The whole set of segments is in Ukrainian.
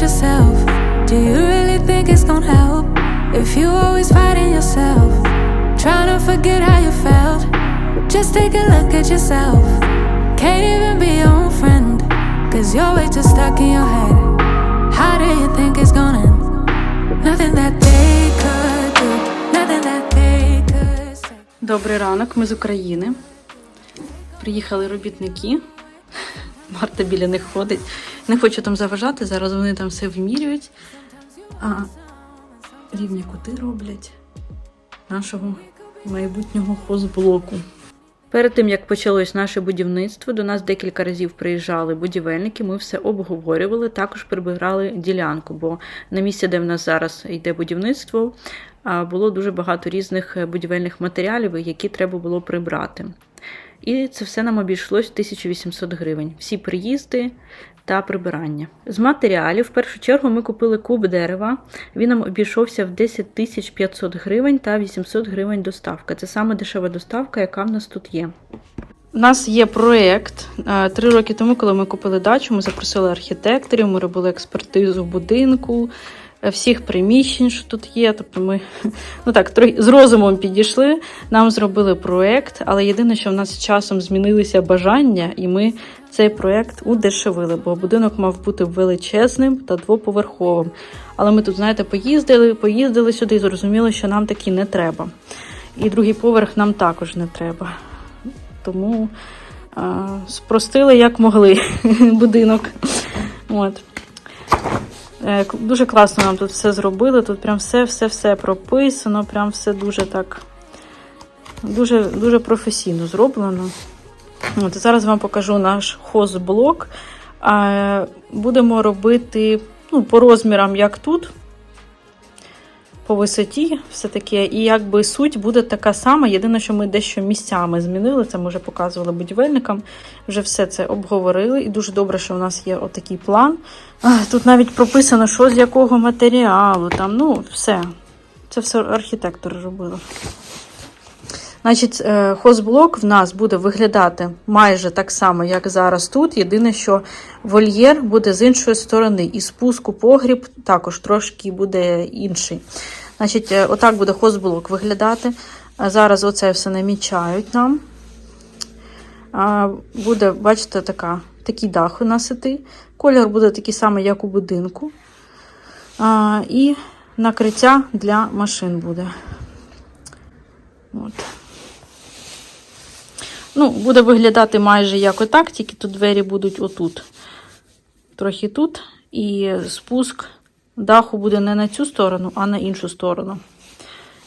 yourself. Do you really think it's gonna help if you always fighting yourself? Trying to forget how you felt. Just take a look at yourself. Can't even be your own friend. Cause you're way too stuck in your head. How do you think it's gonna end? Nothing that they could do, nothing that they could say. Добрий ранок, ми з України. Приїхали робітники. Марта біля них ходить. Не хочу там заважати, зараз вони там все вимірюють. А рівні кути роблять нашого майбутнього хозблоку. Перед тим як почалось наше будівництво, до нас декілька разів приїжджали будівельники. Ми все обговорювали. Також прибирали ділянку, бо на місці, де в нас зараз йде будівництво, було дуже багато різних будівельних матеріалів, які треба було прибрати. І це все нам обійшлось 1800 гривень. Всі приїзди та прибирання. З матеріалів, в першу чергу, ми купили куб дерева. Він нам обійшовся в 10 500 гривень та 800 гривень доставка. Це саме дешева доставка, яка в нас тут є. У нас є проєкт. Е, Три роки тому, коли ми купили дачу, ми запросили архітекторів, ми робили експертизу будинку, е, всіх приміщень, що тут є. Тобто ми ну так, з розумом підійшли, нам зробили проєкт, але єдине, що в нас часом змінилися бажання, і ми цей проєкт удешевили, бо будинок мав бути величезним та двоповерховим. Але ми тут, знаєте, поїздили, поїздили сюди і зрозуміли, що нам такі не треба. І другий поверх нам також не треба. Тому а, спростили як могли будинок. От. Е, Дуже класно нам тут все зробили. Тут прям все-все-все прописано, прям все дуже так. Дуже, дуже професійно зроблено. От, зараз вам покажу наш хозблок. Будемо робити ну, по розмірам, як тут, по висоті, все таке. І якби суть буде така сама. Єдине, що ми дещо місцями змінили. Це ми вже показували будівельникам. Вже все це обговорили. І дуже добре, що у нас є отакий план. Тут навіть прописано, що з якого матеріалу. Там, ну, все. Це все архітектори робили. Значить, е, хозблок в нас буде виглядати майже так само, як зараз тут. Єдине, що вольєр буде з іншої сторони, і спуск у погріб також трошки буде інший. Значить, е, отак буде хозблок виглядати. Зараз оце все намічають нам. Буде, бачите, така, такий дах у нас іти. Колір буде такий самий, як у будинку. І накриття для машин буде. От. Ну, буде виглядати майже як отак, тільки тут двері будуть отут. Трохи тут. І спуск даху буде не на цю сторону, а на іншу сторону.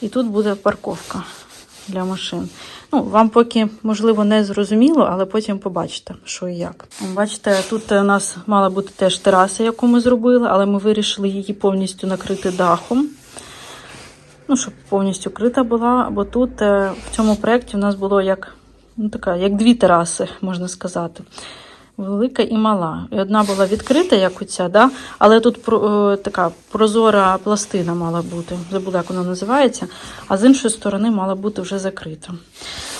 І тут буде парковка для машин. Ну, вам поки, можливо, не зрозуміло, але потім побачите, що і як. Бачите, тут у нас мала бути теж тераса, яку ми зробили, але ми вирішили її повністю накрити дахом. Ну, щоб повністю крита була, бо тут е, в цьому проєкті у нас було як, ну, така, як дві тераси, можна сказати. Велика і мала. І одна була відкрита, як оця, да? але тут про- е, така прозора пластина мала бути. Забула, як вона називається, а з іншої сторони мала бути вже закрита.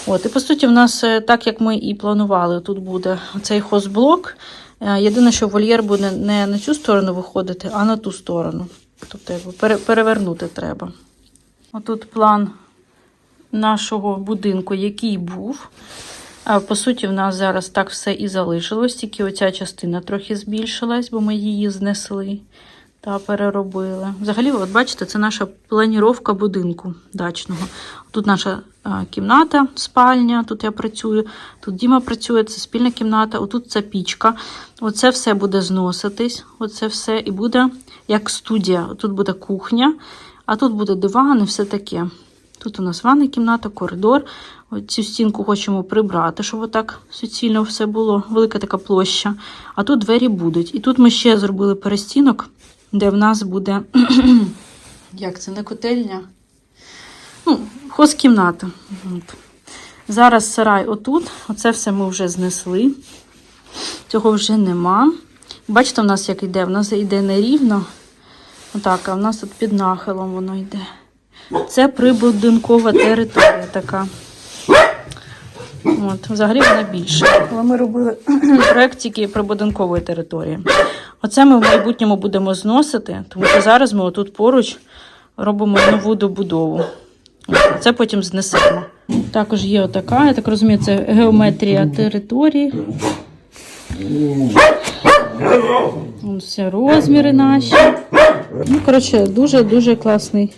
От, і по суті, в нас е, так, як ми і планували, тут буде цей хозблок. Е, Єдине, що вольєр буде не на цю сторону виходити, а на ту сторону. Тобто, якби пере- перевернути треба. Отут план нашого будинку, який був. По суті, в нас зараз так все і залишилось, тільки оця частина трохи збільшилась, бо ми її знесли та переробили. Взагалі, от бачите, це наша планіровка будинку дачного. Тут наша кімната, спальня, тут я працюю, тут Діма працює, це спільна кімната, отут це пічка. Оце все буде зноситись, оце все і буде як студія. Тут буде кухня, а тут буде диван і все таке. Тут у нас ванна кімната, коридор. Цю стінку хочемо прибрати, щоб отак суцільно все було. Велика така площа. А тут двері будуть. І тут ми ще зробили перестінок, де в нас буде. Як це не котельня? Ну, хозкімната. Зараз сарай отут. Оце все ми вже знесли. Цього вже нема. Бачите, в нас як йде? В нас йде нерівно. Отак, а в нас тут під нахилом воно йде. Це прибудинкова територія така. От, взагалі вона більша. Але ми робили проєкт тільки прибудинкової території. Оце ми в майбутньому будемо зносити, тому що зараз ми отут поруч робимо нову добудову. Це потім знесемо. Також є отака, я так розумію, це геометрія території. Все розміри наші. Ну, коротше, дуже-дуже класний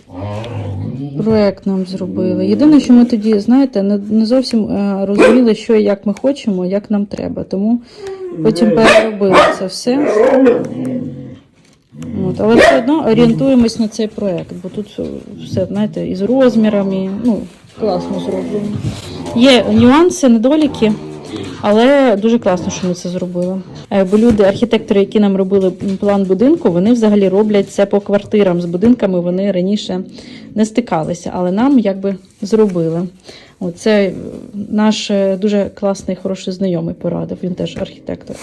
проект нам зробили. Єдине, що ми тоді, знаєте, не, не зовсім е, розуміли, що і як ми хочемо, як нам треба. Тому потім переробили це все. От, але все одно орієнтуємось на цей проект, бо тут все, знаєте, із розмірами, ну, класно зроблено. Є нюанси, недоліки, але дуже класно, що ми це зробили. Бо люди, архітектори, які нам робили план будинку, вони взагалі роблять це по квартирам. З будинками вони раніше не стикалися, але нам якби зробили. Оце е, наш е, дуже класний, хороший знайомий порадив. Він теж архітектор.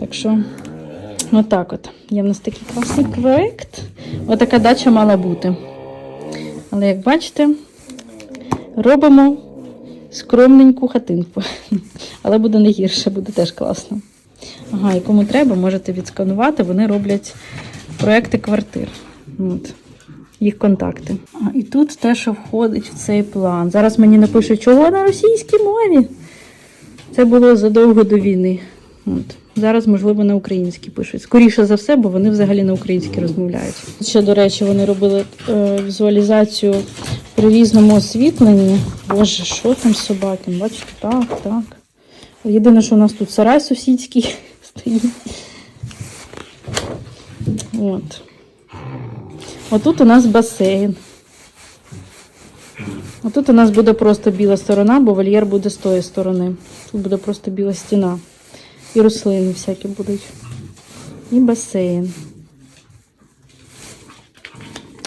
Так що, отак от. Є в нас такий класний проект. Отака дача мала бути. Але як бачите, робимо скромненьку хатинку. Але буде не гірше, буде теж класно. Ага, і кому треба, можете відсканувати. Вони роблять проекти квартир. От. Їх контакти. А, і тут те, що входить в цей план. Зараз мені напишуть, чого на російській мові. Це було задовго до війни. От. Зараз, можливо, на українській пишуть. Скоріше за все, бо вони взагалі на українській розмовляють. Ще, до речі, вони робили е, візуалізацію при різному освітленні. Боже, що там з собаки? Бачите, так, так. Єдине, що у нас тут сарай сусідський стоїть. От. Отут у нас басейн. А тут у нас буде просто біла сторона, бо вольєр буде з тої сторони. Тут буде просто біла стіна. І рослини всякі будуть. І басейн.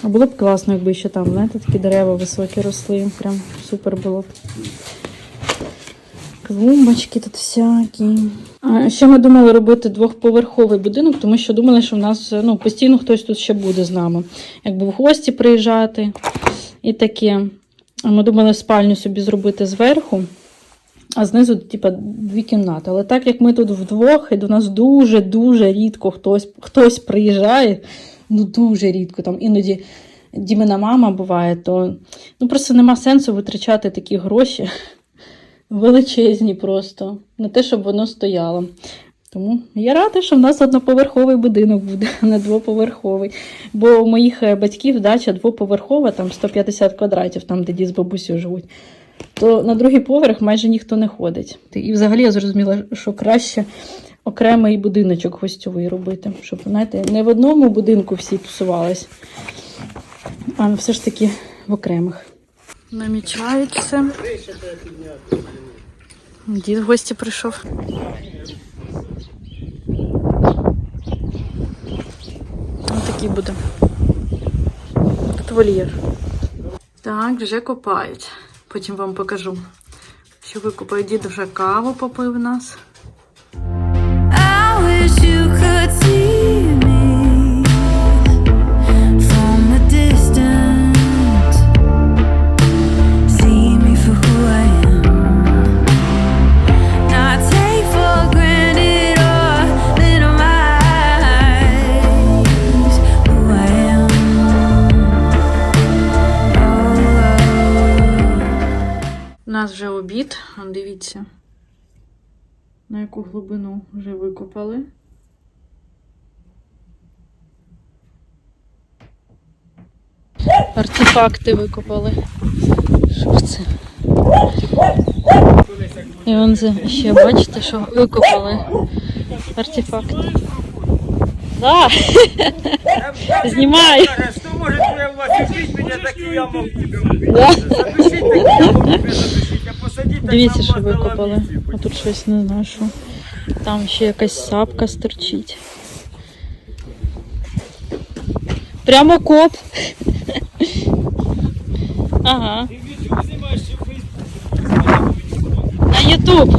А було б класно, якби ще там, знаєте, такі дерева високі росли. Прям супер було б. Клумбочки тут всякі. А ще ми думали робити двохповерховий будинок, тому що думали, що в нас ну, постійно хтось тут ще буде з нами. Якби в гості приїжджати і таке. А Ми думали спальню собі зробити зверху, а знизу, типа, дві кімнати. Але так як ми тут вдвох, і до нас дуже-дуже рідко хтось, хтось приїжджає, ну дуже рідко, там іноді Дімина мама буває, то ну, просто нема сенсу витрачати такі гроші величезні просто, на те, щоб воно стояло. Тому я рада, що в нас одноповерховий будинок буде, а не двоповерховий. Бо у моїх е, батьків дача двоповерхова, там 150 квадратів, там де дід з бабусею живуть. То на другий поверх майже ніхто не ходить. І взагалі я зрозуміла, що краще окремий будиночок гостьовий робити, щоб, знаєте, не в одному будинку всі тусувались, а все ж таки в окремих. Намічають все. Дід в гості прийшов. Ось такий буде. Тут вольєр. Так, вже копають. Потім вам покажу. Що викупає дід каву попив у нас. I wish you Дивіться, на яку глибину вже викопали. Артефакти викопали. Що це? І он за- ще бачите, що викопали артефакти. Да. Знімаю. Что может я вас убить меня, так и я могу тебя убить. Да. Запишите, так и я могу тебя запишить. А посадить, так Дивіться, що викопали. А тут щось не знаю, що. Там ще якась сапка стерчить. Прямо коп. Ага. На Ютуб.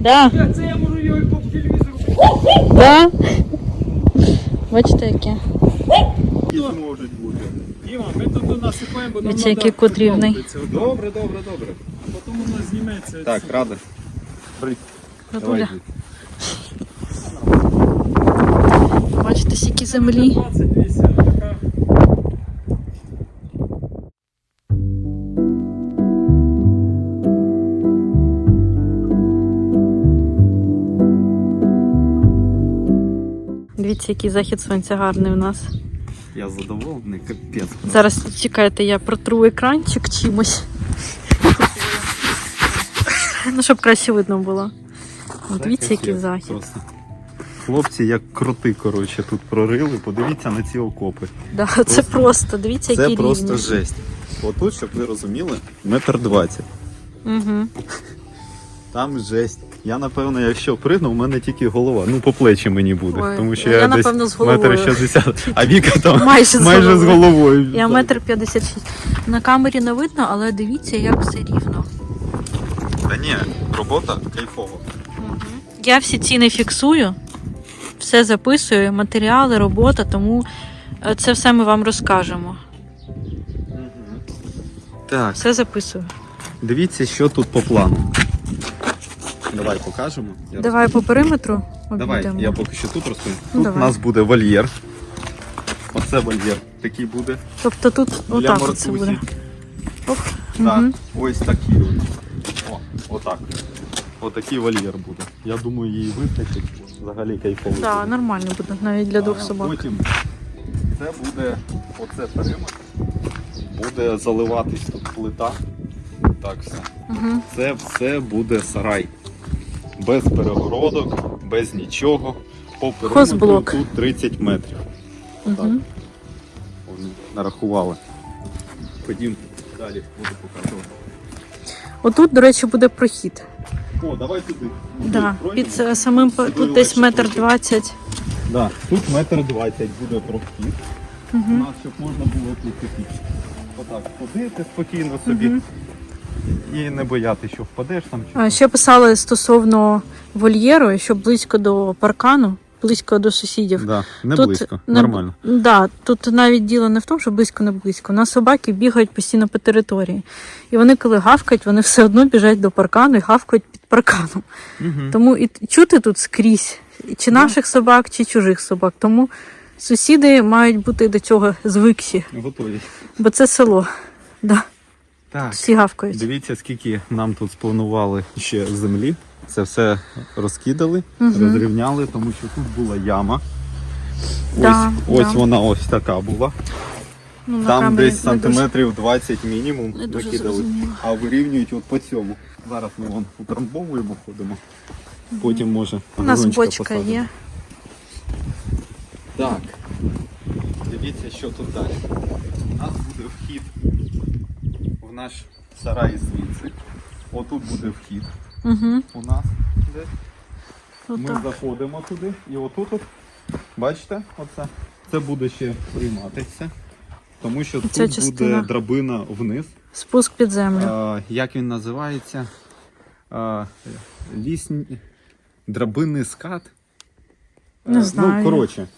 Да, це я можу його по телевізору. да. Бачите, яке. Діма, ми тут насипаємо, бо нам Дивіться, який кот рівний. Добре, добре, добре. Воно зніметься. Так, рада. Бабуля. Бачите, скільки землі. 20 200, така. Дивіться, який захід сонця гарний у нас. Я задоволений, капець. Зараз чекайте, я протру екранчик чимось. Ну, щоб краще видно було. От Дивіться, який захід. Просто. Хлопці, як кроти, коротше, тут прорили. Подивіться на ці окопи. Да, це просто, дивіться, Це просто рівні. жесть. Отут, щоб ви розуміли, метр двадцять. Угу. Там жесть. Я напевно, якщо пригну, у мене тільки голова. Ну, по плечі мені буде. Ой, тому що я, я, напевно, з головою. метр шістдесят. А Віка там Майже майже з головою. головою. Я метр п'ятдесят шість. На камері не видно, але дивіться, як все рівно. Та ні, робота кайфова. Я всі ціни фіксую, все записую, матеріали, робота, тому е, це все ми вам розкажемо. Так, Все записую. дивіться, що тут по плану. Давай покажемо. Я Давай по периметру Давай, обійдемо. я поки що тут розповім. Ну, Тут давай. у нас буде вольєр. Оце вольєр такий буде. Тобто тут Для отак мартусі. це буде. Оп. Так, Мгм. ось такий. от. Отак. Отакий вольєр буде. Я думаю, її вистачить. Взагалі кайфово. Так, буде. нормально буде, навіть для двох собак. Потім це буде оце периметр. Буде заливатись тут плита. Так все. Угу. Це все буде сарай. Без перегородок, без нічого. По периметру Хозблок. тут 30 метрів. Угу. Вони нарахували. Ходім далі, буду показувати. Отут, до речі, буде прохід. О, давай туди. Да, Пройдемо. під самим по- тут десь метр двадцять. Да, тут метр двадцять буде прохід. У нас, щоб можна було тут такі. Отак ходити спокійно собі. І не боятися, що впадеш там чи А ще писали стосовно вольєру, що близько до паркану, близько до сусідів. Да, не Тут близько, не- нормально. Да, тут навіть діло не в тому, що близько не близько. У нас собаки бігають постійно по території. І вони, коли гавкають, вони все одно біжать до паркану і гавкають під парканом. Угу. Тому і чути тут скрізь, чи наших собак, чи чужих собак. Тому сусіди мають бути до цього звикші, Готові. бо це село. Да, Так. всі гавкають. Дивіться, скільки нам тут спланували ще землі. Це все розкидали, Мгм. розрівняли, тому що тут була яма. Да, ось ось да. вона ось така була. Ну, Там десь не дуже- сантиметрів 20 мінімум Не дуже накидали. зрозуміло. А вирівнюють от по цьому. Зараз ми вон утрамбовуємо, ходимо. Потім може. У нас бочка посадимо. є. Так. Дивіться, що тут далі. У нас буде вхід наш сарай звідси. Отут буде вхід Угу. у нас. Де? Ми заходимо туди і отут, от, бачите, оце. Це буде ще прийматися. Тому що Ця тут частина. буде драбина вниз. Спуск під землю. А, як він називається? А, лісні... Драбинний скат. Не Е, знаю. Ну, коротше,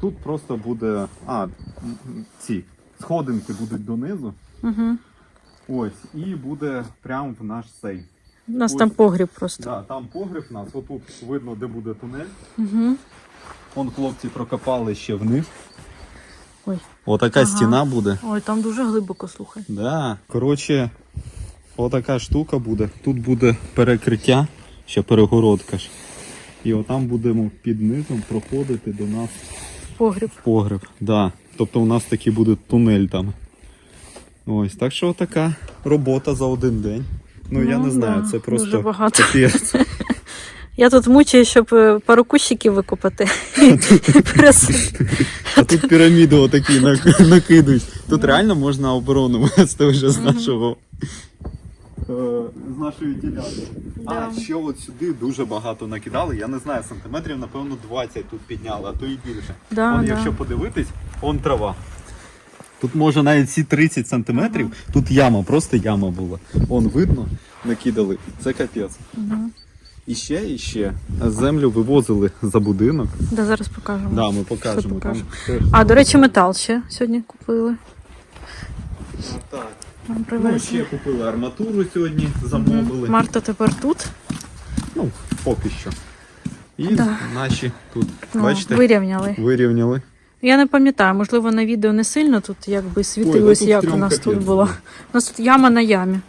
тут просто буде. А, ці сходинки будуть донизу. Угу. Ось, і буде прямо в наш цей. У нас Ось. там погріб просто. Да, там погріб у нас, отут видно, де буде тунель. Угу. Вон хлопці прокопали ще вниз. Ой. Отака Ага. стіна буде. Ой, там дуже глибоко, слухай. Да. Коротше, отака штука буде. Тут буде перекриття, ще перегородка ж. І отам будемо під низом проходити до нас Погріб. в погреб. Да. Тобто у нас такий буде тунель там. Ось, так що така робота за один день. Ну, я Ну, не знаю, да, це дуже просто багато. капець. Я тут мучаю, щоб е, пару кущиків викопати. А тут піраміди отакі накидують. Тут реально можна оборону вести вже з нашого. е, З нашої ділянки. А Да. ще от сюди дуже багато накидали. Я не знаю, сантиметрів, напевно, 20 тут підняли, а то і більше. Да, Вон, да. якщо подивитись, он трава. Тут може навіть всі 30 сантиметрів, тут яма, просто яма була. Он видно, накидали. Це капець. Мгм. І ще, і ще землю вивозили за будинок. Да, зараз покажемо. Да, ми покажемо. Там покажемо? теж- А, до речі, метал ще сьогодні купили. так. Нам Ну, ще купили арматуру сьогодні, замовили. Марта тепер тут. Ну, поки що. І Да. наші тут, Ну, бачите, Вирівняли. вирівняли. Я не пам'ятаю, можливо, на відео не сильно тут якби світилось, тут як у нас тут було. У нас тут яма на ямі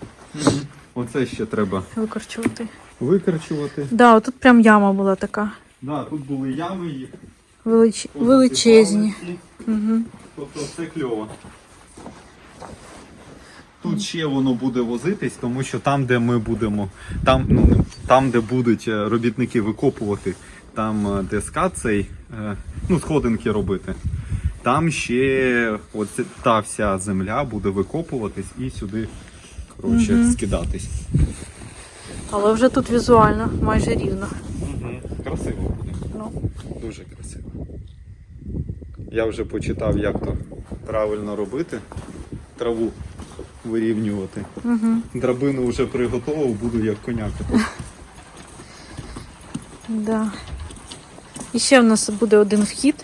Оце ще треба викорчувати. викорчувати. Да, отут прям яма була така. Да, тут були ями, їх Велич... Величезні. Угу. Тобто все кльово. Тут ще воно буде возитись, тому що там, де ми будемо, там, ну, там де будуть е, робітники викопувати, там е, скат цей, е, ну, сходинки робити, там ще оце, та вся земля буде викопуватись і сюди коротше, Мгм. скидатись. Але вже тут візуально майже рівно. Красиво буде. Ну. Дуже красиво. Я вже почитав, як то правильно робити. Траву вирівнювати. Угу. Драбину вже приготував, буду як коняка. Да. І ще в нас буде один вхід.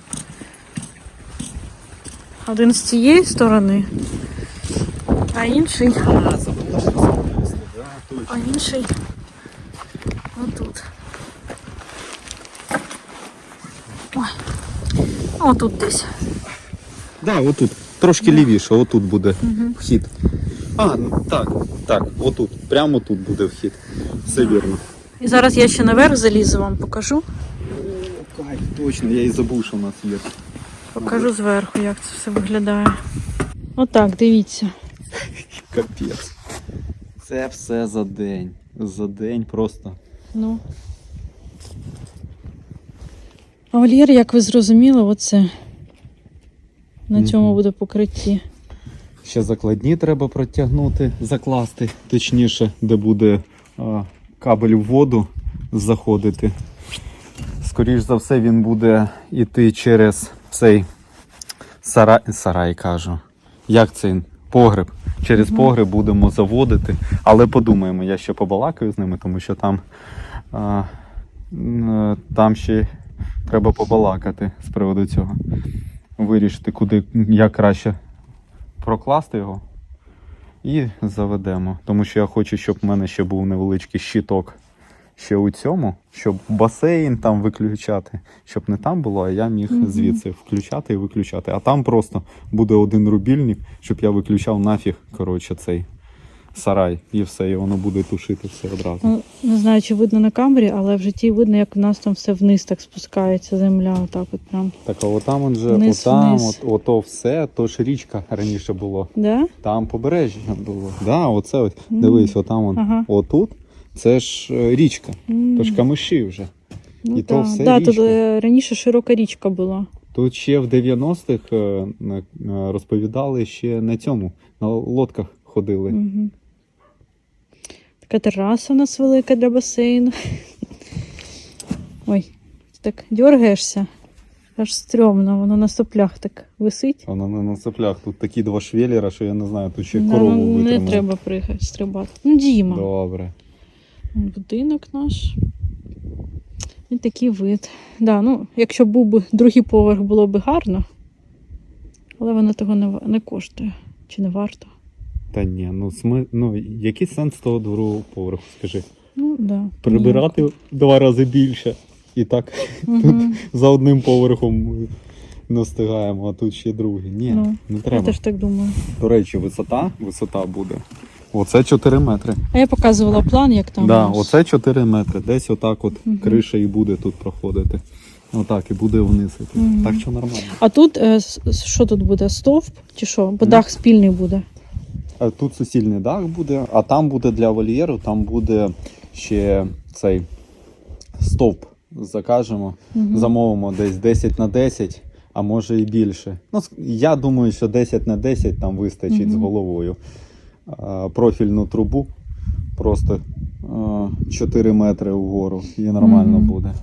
Один з цієї сторони, а інший, А, забула, що це да, точно. а інший отут. Ой. Отут десь. Да, отут. Трошки лівіше, отут буде вхід. А, ну так, так, отут. Прямо тут буде вхід. Все вірно. І зараз я ще наверх залізу, вам покажу. Точно, я і забув, що в нас є. Покажу зверху, як це все виглядає. Отак, дивіться. Капець. Це все за день. За день просто. Ну. А вольєр, як ви зрозуміли, оце. На цьому буде покритті. Ще закладні треба протягнути, закласти, точніше, де буде а, кабель в воду заходити. Скоріш за все, він буде йти через цей сарай, сарай кажу. Як цей погреб? Через погреб будемо заводити. Але подумаємо, я ще побалакаю з ними, тому що там, а, е, там ще треба побалакати з приводу цього. Вирішити, куди як краще прокласти його і заведемо. Тому що я хочу, щоб в мене ще був невеличкий щиток ще у цьому, щоб басейн там виключати, щоб не там було, а я міг звідси включати і виключати. А там просто буде один рубільник, щоб я виключав нафіг, коротше, цей сарай, і все, і воно буде тушити все одразу. Ну, не знаю, чи видно на камері, але в житті видно, як у нас там все вниз так спускається земля. Отак от прям. Так, а отам он же, Вниз, отам, вниз. от, ото все, то ж річка раніше було. Да? Там побережжя було. Да, оце. Мгм. Дивись, отам он. Ага. Отут. Це ж е, річка. М. То ж камиші вже. Ну, і то все да, тут річка. е, раніше широка річка була. Тут ще в 90-х е, розповідали ще на цьому, на лодках ходили. Угу. Така тераса у нас велика для басейну. Ой, ти так дергаєшся. Аж стрьомно, воно на соплях так висить. Воно на, на цеплях. Тут такі два швеллера, що я не знаю, тут ще корову ну, не треба пригати, стрибати. Ну, Діма. Добре. Будинок наш. І такий вид. Да, ну, якщо був би другий поверх, було б гарно. Але воно того не, не коштує. Чи не варто? Та ні, ну сми... ну який сенс того другого поверху, скажи? Ну, да. Прибирати в два рази більше. І так Угу. за одним поверхом не встигаємо, а тут ще другий. Ні, Ну, не Я теж так думаю. До речі, висота, висота буде. Оце 4 метри. А я показувала план, як там. да, оце 4 метри. Десь отак от Мгм. криша і буде тут проходити. Отак, і буде вниз. Мгм. Так що нормально. А тут е, що тут буде? Стовп чи що? Бо дах спільний буде. Тут суцільний дах буде, а там буде для вольєру, там буде ще цей стовп. Закажемо, Мгм. замовимо десь 10 на 10, а може і більше. Ну, я думаю, що 10 на 10 там вистачить з головою. А, профільну трубу, просто 4 метри вгору, і нормально Мгм. буде.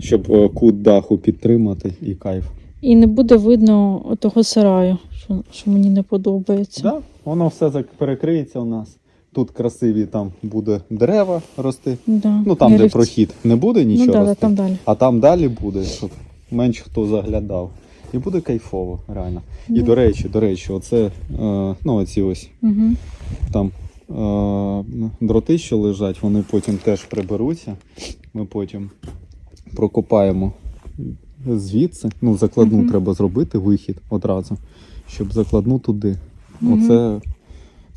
Щоб е, кут даху підтримати і кайф. І не буде видно того сараю, що, що мені не подобається. Да, воно все перекриється у нас. Тут красиві там буде дерева рости. Да. Ну там, Я де прохід, не буде нічого Ну да, да, рости. там далі. А там далі буде, щоб менш хто заглядав. І буде кайфово, реально. І до речі, до речі, оце, е, ну оці ось Угу. там е, дроти, що лежать, вони потім теж приберуться. Ми потім прокопаємо звідси. Ну, закладну Мгм. треба зробити вихід одразу, щоб закладну туди. Мгм. Оце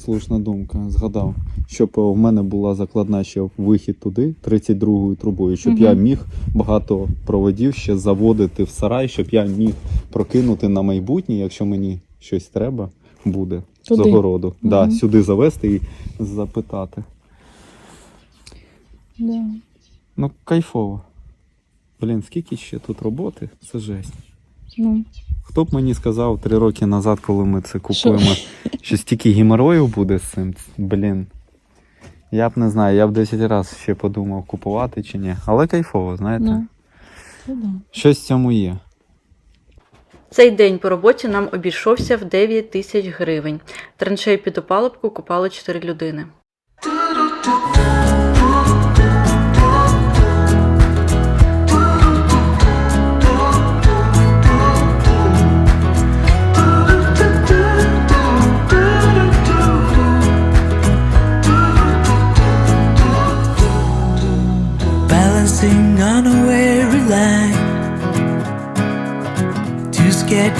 слушна думка. Згадав, щоб в мене була закладна ще вихід туди, 32-ю трубою, щоб Мгм. я міг багато проводів ще заводити в сарай, щоб я міг прокинути на майбутнє, якщо мені щось треба буде Туди. з огороду. Да, сюди завести і запитати. Да. Ну, кайфово. Блін, скільки ще тут роботи? Це жесть. Ну, Хто б мені сказав три роки назад, коли ми це купуємо, що стільки геморою буде з цим. Блін. Я б не знаю, я б 10 разів ще подумав, купувати чи ні. Але кайфово, знаєте. ну. Да. Щось в цьому є. Цей день по роботі нам обійшовся в 9 тисяч гривень. Траншею під опалубку купали 4 людини.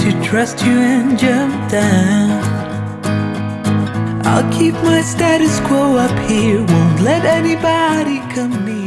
To trust you and jump down. I'll keep my status quo up here, won't let anybody come near.